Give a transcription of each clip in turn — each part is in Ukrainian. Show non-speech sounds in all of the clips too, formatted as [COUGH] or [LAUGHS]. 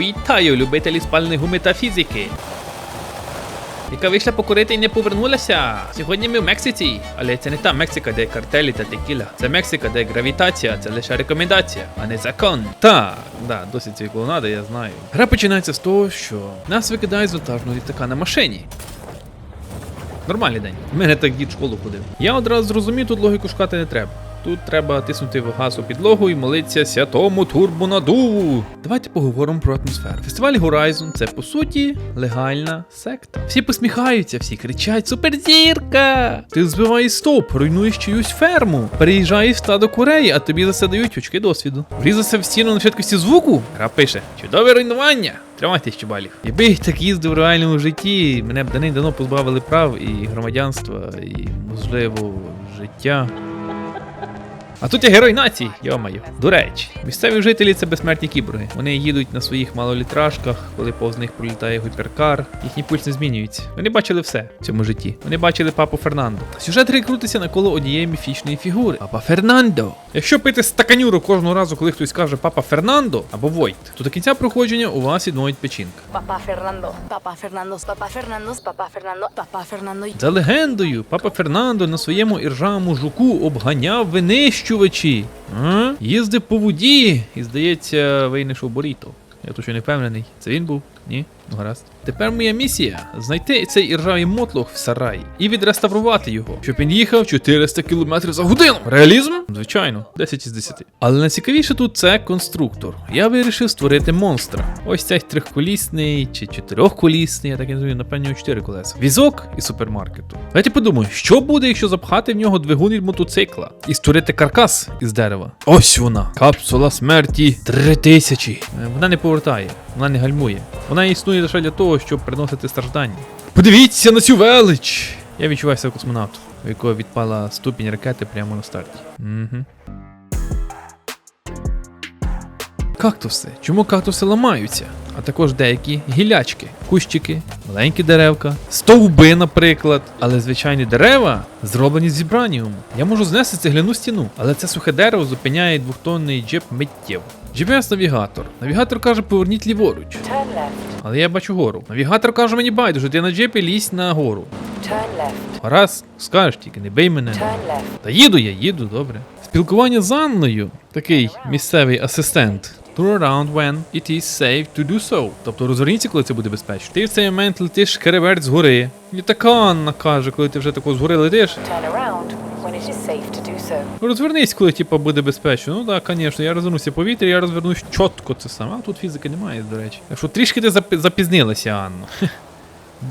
Вітаю, любителі спальної гуми та фізики. Яка вийшла покурити і не повернулася. Сьогодні ми в Мексиці. Але це не та Мексика, де картелі та текіла. Це Мексика, де гравітація, це лише рекомендація, а не закон. Так, да, досить цієї клоунади, я знаю. Гра починається з того, що нас викидають з вантажного літака на машині. Нормальний день. У мене так дід школу ходив. Я одразу зрозумів, тут логіку шукати не треба. Тут треба тиснути в газ у підлогу і молитися святому турбонадуву. Давайте поговоримо про атмосферу. Фестиваль Horizon це по суті легальна секта. Всі посміхаються, всі кричать: Суперзірка! Ти збиваєш стоп, руйнуєш чиюсь ферму, переїжджаєш в стадо курей, а тобі за це дають очки досвіду. Врізався в стіну на швидкості звуку. Гра пише: чудове руйнування! Тримайте щебалів. Якби я так їздив в реальному житті, мене б давно позбавили прав і громадянства, і можливо життя. А тут я герой нації, йомаю. До речі, місцеві жителі це безсмертні кіборги. Вони їдуть на своїх малолітражках, коли повз них пролітає гіперкар. Їхній пульс не змінюється. Вони бачили все в цьому житті. Вони бачили папу Фернандо. Сюжет гри крутиться навколо однієї міфічної фігури. Папа Фернандо. Якщо пити стаканюру кожного разу, коли хтось каже папа Фернандо або Войт, то до кінця проходження у вас відновить печінка. Papá Fernando, papá Fernando, papá Fernando, papá Fernando, papá Fernando. За легендою, папа Фернандо на своєму іржавому жуку обганяв винищувачі, а? їздив по воді і, здається, винайшов Боріто. Я точно не впевнений. Це він був? Ні? Ну гаразд. Тепер моя місія знайти цей іржавий мотлох в сараї і відреставрувати його, щоб він їхав 400 км за годину. Реалізм? Звичайно, 10 із 10. Але найцікавіше тут це конструктор. Я вирішив створити монстра. Ось цей трьохколісний чи чотирьохколісний, я так і розумію, напевно, чотири колеса. Візок із супермаркету. Давайте подумаю, що буде, якщо запхати в нього двигун від мотоцикла і створити каркас із дерева. Ось вона. Капсула смерті 3000. Е, Вона не повертає, вона не гальмує. Вона існує лише для того, щоб приносити страждання. Подивіться на цю велич! Я відчуваю себе космонавтом, у якого відпала ступінь ракети прямо на старті. Угу. Кактуси. Чому кактуси ламаються? А також деякі гілячки, кущики, маленькі деревка, стовби, наприклад. Але звичайні дерева зроблені з зібраніуму. Я можу знести цегляну стіну, але це сухе дерево зупиняє двохтонний джип миттєво. GPS-навігатор. Навігатор каже, поверніть ліворуч. Але я бачу гору. Навігатор каже мені байдуже, ти на джипі лізь на гору. Раз, скажеш тільки, не бий мене. Та їду я, їду, добре. Спілкування з Анною, такий місцевий асистент. Turn around when it is safe to do so. Тобто розверніться, коли це буде безпечно. Ти в цей момент летиш кереверть з гори. І така Анна каже, коли ти вже тако з гори летиш. turn around when it is safe to. Розвернись, коли типа буде безпечно. Ну так, звісно, я розвернуся повітря, я розвернусь чітко це саме. А тут фізики немає, до речі. Так що трішки ти запізнилася, Анно. [LAUGHS]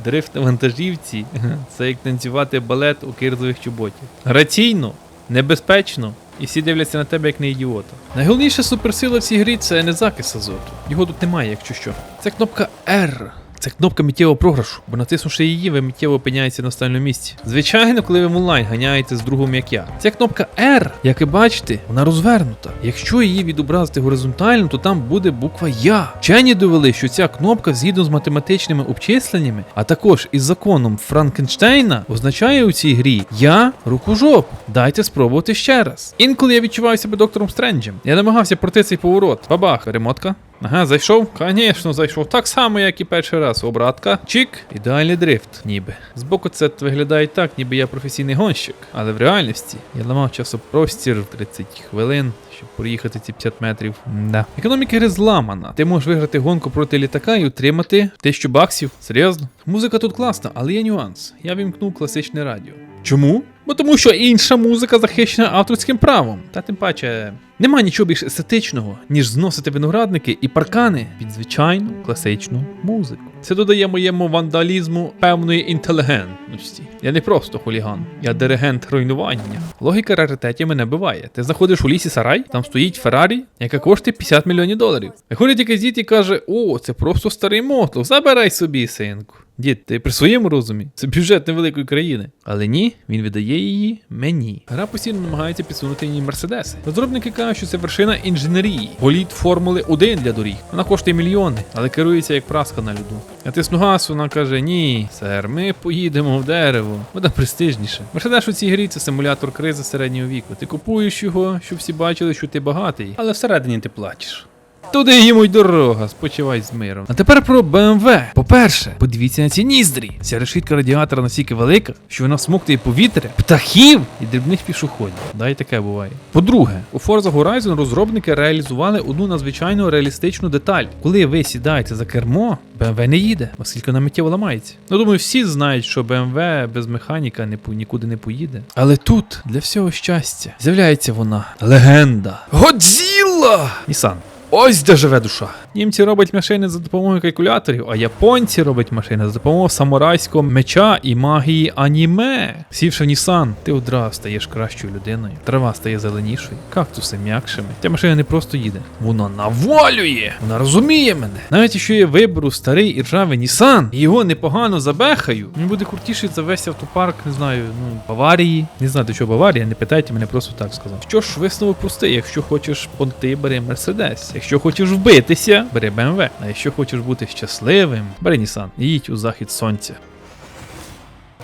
Дрифт на вантажівці [LAUGHS] це як танцювати балет у кирзових чоботів. Граційно, небезпечно, і всі дивляться на тебе як на ідіота. Найголовніша суперсила в цій грі це не закис азоту. Його тут немає, якщо що. Це кнопка R. Це кнопка миттєвого програшу, бо натиснувши її, ви миттєво опиняєтеся на останньому місці. Звичайно, коли ви в онлайн ганяєте з другом як я. Ця кнопка R, як ви бачите, вона розвернута. Якщо її відобразити горизонтально, то там буде буква Я. Вчені довели, що ця кнопка, згідно з математичними обчисленнями, а також із законом Франкенштейна, означає у цій грі Я рукожоп. Дайте спробувати ще раз. Інколи я відчуваю себе доктором Стренджем. Я намагався пройти цей поворот. Бабах, ремотка. Ага, зайшов? Звісно, зайшов. Так само, як і перший раз. Обратка. Чик. Ідеальний дрифт, ніби. Збоку це виглядає так, ніби я професійний гонщик. Але в реальності я ламав часопростір 30 хвилин, щоб проїхати ці 50 метрів. Да. Економіка гри зламана. Ти можеш виграти гонку проти літака і отримати 1000 баксів. Серйозно? Музика тут класна, але є нюанс. Я вімкнув класичне радіо. Чому? Бо тому що інша музика захищена авторським правом. Та тим паче, нема нічого більш естетичного, ніж зносити виноградники і паркани під звичайну класичну музику. Це додає моєму вандалізму певної інтелігентності. Я не просто хуліган, я диригент руйнування. Логіка раритетів мене биває. Ти знаходиш у лісі сарай, там стоїть Феррарі, яка коштує 50 мільйонів доларів. Виходить якийсь дід і каже: О, це просто старий мотлох, забирай собі, синку. Дід, ти при своєму розумі? Це бюджет невеликої країни. Але ні, він видає її мені. Гра постійно намагається підсунути її мерседеси. Розробники кажуть, що це вершина інженерії. Боліт Формули 1 для доріг. Вона коштує мільйони, але керується як праска на льоду. Я тисну газ, вона каже: Ні, сер, ми поїдемо в дерево. Буде престижніше. Мерседес у цій грі це симулятор кризи середнього віку. Ти купуєш його, щоб всі бачили, що ти багатий, але всередині ти плачеш. Туди йому й дорога, спочивай з миром. А тепер про BMW. По-перше, подивіться на ці ніздрі. Ця решітка радіатора настільки велика, що вона смоктує повітря, птахів і дрібних пішоходів. Да, і таке буває. По-друге, у Forza Horizon розробники реалізували одну надзвичайно реалістичну деталь. Коли ви сідаєте за кермо, BMW не їде, оскільки вона миттєво ламається. Ну думаю, всі знають, що BMW без механіка не нікуди не поїде. Але тут для всього щастя з'являється вона легенда. Годзілла! Нісан. Ось де живе душа. Німці роблять машини за допомогою калькуляторів, а японці роблять машини за допомогою самурайського меча і магії аніме. Сівши в Нісан, ти одразу стаєш кращою людиною. Трава стає зеленішою, кактуси м'якшими. Ця машина не просто їде, вона навалює. Вона розуміє мене. Навіть якщо я виберу старий і ржавий Нісан, і його непогано забехаю, він буде крутіший за весь автопарк, не знаю, ну, Баварії. Не знаю, до чого Баварія, не питайте мене, просто так сказав. Що ж, висновок простий, якщо хочеш понти, бери Мерседес. Якщо хочеш вбитися, бери BMW. А якщо хочеш бути щасливим, бери і їдь у захід сонця.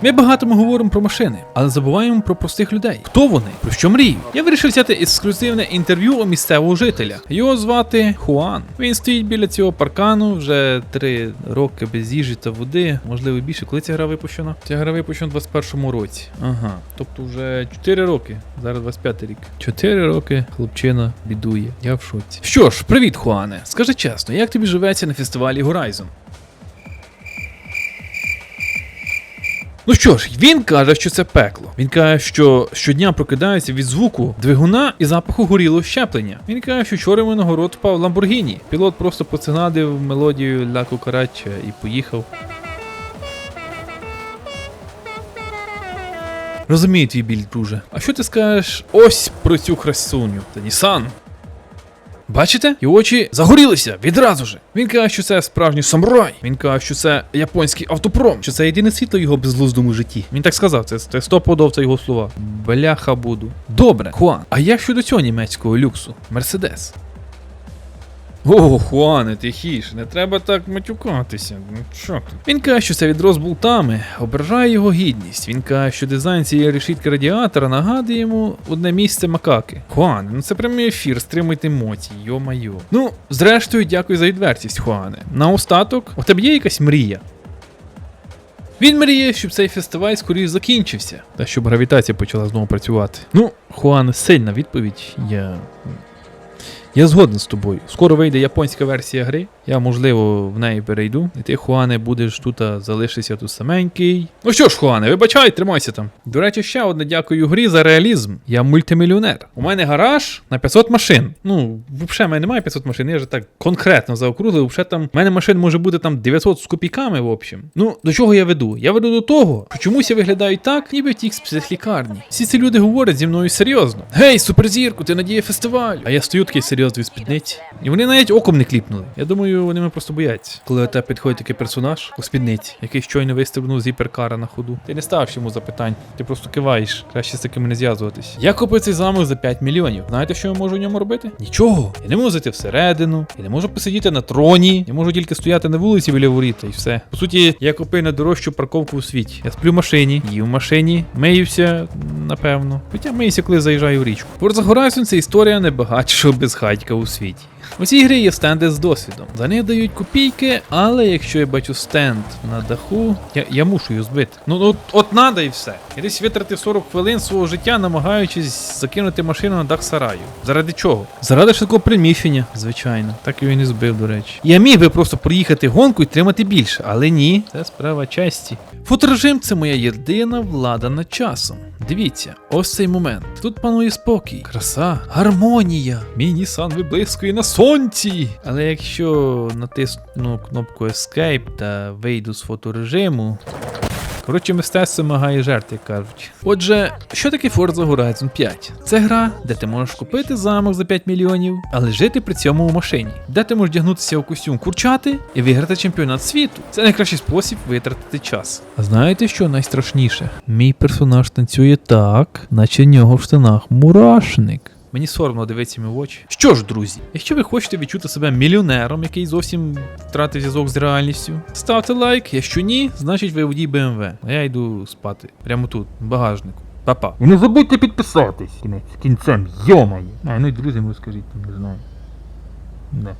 Ми багато ми говоримо про машини, але забуваємо про простих людей. Хто вони? Про що мріють? Я вирішив взяти ексклюзивне інтерв'ю у місцевого жителя. Його звати Хуан. Він стоїть біля цього паркану вже три роки без їжі та води, можливо більше. Коли ця гра випущена? Ця гра випущена у 21-му році. Ага, тобто вже 4 роки. Зараз 25 рік. 4 роки хлопчина бідує. Я в шоці. Що ж, привіт, Хуане. Скажи чесно, як тобі живеться на фестивалі Horizon? Ну що ж, він каже, що це пекло. Він каже, що щодня прокидається від звуку двигуна і запаху горілого щеплення. Він каже, що вчора на город впав Ламборгіні. Пілот просто поцинадив мелодію Ля Кукарача і поїхав. Розумію твій біль, друже. А що ти скажеш ось про цю красуню? Та Нісан. Бачите? Його очі загорілися відразу же. Він каже, що це справжній самурай. Він каже, що це японський автопром, що це єдине світло його безглуздому житті. Він так сказав, це, це стопудов це його слова. Бляха буду. Добре, Хуан, а як щодо цього німецького люксу? Мерседес. О, Хуане, тихіше, не треба так матюкатися. Ну що ти? Він каже, що це відро з болтами ображає його гідність. Він каже, що дизайн цієї решітки радіатора нагадує йому одне місце макаки. Хуане, ну це прямий ефір, стримуйте емоції, йо-майо. Ну, зрештою, дякую за відвертість, Хуане. Наостаток, у тебе є якась мрія? Він мріє, щоб цей фестиваль скоріше закінчився, та щоб гравітація почала знову працювати. Ну, Хуан, сильна відповідь. Я. Я згоден з тобою. Скоро вийде японська версія гри. Я, можливо, в неї перейду. І ти, Хуане, будеш тут залишишся тут саменький. Ну що ж, Хуане, вибачай, тримайся там. До речі, ще одне дякую грі за реалізм. Я мультимільйонер. У мене гараж на 500 машин. Ну, взагалі, в мене немає 500 машин, я вже так конкретно заокруглив. Взагалі там в мене машин може бути там 900 з копійками, в общем. Ну, до чого я веду? Я веду до того, що чомусь я виглядаю так, ніби втік з психлікарні. Всі ці люди говорять зі мною серйозно. Гей, суперзірку, ти надія фестивалю. А я стою такий серйозний в спідниці. І вони навіть оком не кліпнули. Я думаю, вони мене просто бояться. Коли до тебе підходить такий персонаж у спідниці, який щойно вистрибнув з гіперкара на ходу. Ти не ставиш йому запитань, ти просто киваєш. Краще з такими не зв'язуватись. Я купив цей замок за 5 мільйонів. Знаєте, що я можу в ньому робити? Нічого. Я не можу зайти всередину, я не можу посидіти на троні, я можу тільки стояти на вулиці біля воріт і все. По суті, я купив найдорожчу парковку у світі. Я сплю в машині, їм в машині, миюся, напевно. Хоча миюся, коли заїжджаю в річку. Horizon це історія найбагатшого безхатька у світі. У цій грі є стенди з досвідом. За них дають копійки, але якщо я бачу стенд на даху, я, я мушу його збити. Ну от, от надо і все. Я десь витратив 40 хвилин свого життя, намагаючись закинути машину на дах сараю. Заради чого? Заради швидкого приміщення, звичайно. Так його і не збив, до речі. Я міг би просто проїхати гонку і тримати більше, але ні, це справа честі. Фоторежим це моя єдина влада над часом. Дивіться, ось цей момент. Тут панує спокій, краса, гармонія. Мій Нісан виблискує на сонці. Але якщо натисну кнопку Escape та вийду з фоторежиму. Коротше, мистецтво вимагає жертв, як кажуть. Отже, що таке Forza Horizon 5? Це гра, де ти можеш купити замок за 5 мільйонів, але жити при цььому у машині, де ти можеш вдягнутися у костюм курчати і виграти чемпіонат світу. Це найкращий спосіб витратити час. А знаєте, що найстрашніше? Мій персонаж танцює так, наче в нього в штанах мурашник. Мені соромно дивитися йому в очі. Що ж, друзі, якщо ви хочете відчути себе мільйонером, який зовсім втратив зв'язок з реальністю, ставте лайк. Якщо ні, значить ви водій BMW. А я йду спати. Прямо тут, в багажнику. Па-па. І не забудьте підписатись. Кінець кінцем, йомає. А, ну і друзям розкажіть, не знаю. Да.